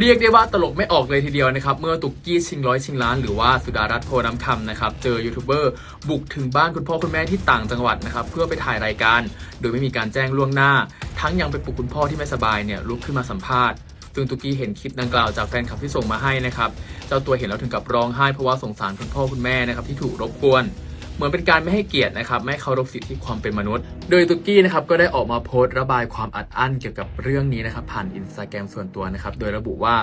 เรียกได้ว่าตลกไม่ออกเลยทีเดียวนะครับ เมื่อตุกกี้ชิงร้อยชิงล้านหรือว่าสุดารัตน์โพน้ำคำนะครับ เจอยูทูบเบอร์บุกถึงบ้านคุณพ่อคุณแม่ที่ต่างจังหวัดนะครับ เพื่อไปถ่ายรายการ โดยไม่มีการแจ้งล่วงหน้า ทั้งยังไปปลุกคุณพ่อที่ไม่สบายเนี่ยลุกขึ้นมาสัมภาษณ์ซึ่งตุกกี้เห็นคลิปดังกล่าวจากแฟนคลับที่ส่งมาให้นะครับเจ้าตัวเห็นแล้วถึงกับร้องไห้เพราะว่าสงสารคุณพ่อคุณแม่นะครับที่ถูกรบกวน เหมือนเป็นการไม่ให้เกียรตินะครับไม่เคารพสิทธิความเป็นมนุษย์ โดยตุกกี้นะครับก็ได้ออกมาโพสต์ระบายความอัดอั้นเกี่ยวกับเรื่องนี้นะครับผ่านอินสตาแกรมส่วนตัวนะครับโดยระบุว่า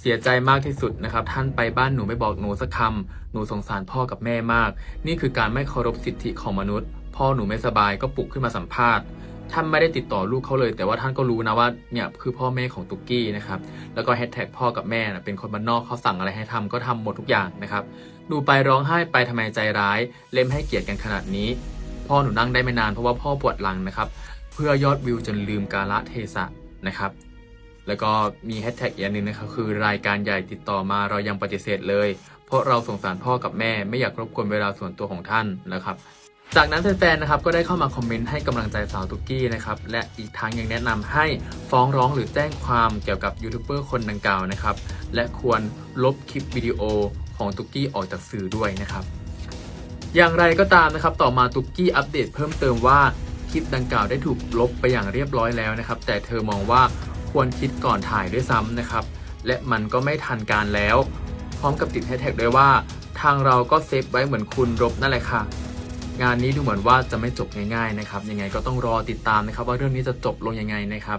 เสียใจมากที่สุดนะครับท่านไปบ้านหนูไม่บอกหนูสักคำหนูสงสารพ่อกับแม่มาก นี่คือการไม่เคารพสิทธิของมนุษย์ พ่อหนูไม่สบายก็ปลุกขึ้นมาสัมภาษณ์ ท่านไม่ได้ติดต่อลูกเขาเลย แต่ว่าท่านก็รู้นะว่าเนี่ยคือพ่อแม่ของตุกกี้นะครับแล้วก็แฮชแท็กพ่อกับแม่นะเป็นคนบ้านนอกเขาสั่งอะไรให้ทำก็ทำหมดทุกอย่างนะครับดูไปร้องไห้ไปทำไมใจร้าย เล่มให้เกียรติกันขนาดนี้ พ่อหนูนั่งได้ไม่นานเพราะว่าพ่อปวดหลังนะครับเพื่อยอดวิวจนลืมกาละเทศะนะครับแล้วก็มีแฮชแท็กอีกอันหนึงนะครับคือรายการใหญ่ติดต่อมาเรายังปฏิเสธเลย เพราะเราสงสารพ่อกับแม่ไม่อยากรบกวนเวลาส่วนตัวของท่านนะครับ จากนั้นแฟนๆ นะครับก็ได้เข้ามาคอมเมนต์ให้กำลังใจสาวตุกกี้นะครับและอีกทางยังแนะนำให้ฟ้องร้องหรือแจ้งความเกี่ยวกับยูทูบเบอร์คนดังกล่าวนะครับและควรลบคลิปวิดีโอของตุกกี้ออกจากสื่อด้วยนะครับอย่างไรก็ตามนะครับต่อมาตุกกี้อัปเดตเพิ่มเติมว่าคลิปดังกล่าวได้ถูกลบไปอย่างเรียบร้อยแล้วนะครับแต่เธอมองว่าควรคิดก่อนถ่ายด้วยซ้ำนะครับและมันก็ไม่ทันการแล้ว พร้อมกับติดแฮชแท็กด้วยว่า ทางเราก็เซฟไว้เหมือนคุณลบนั่นแหละค่ะ งานนี้ดูเหมือนว่าจะไม่จบง่ายๆนะครับยังไงก็ต้องรอติดตามนะครับ ว่าเรื่องนี้จะจบลงยังไงนะครับ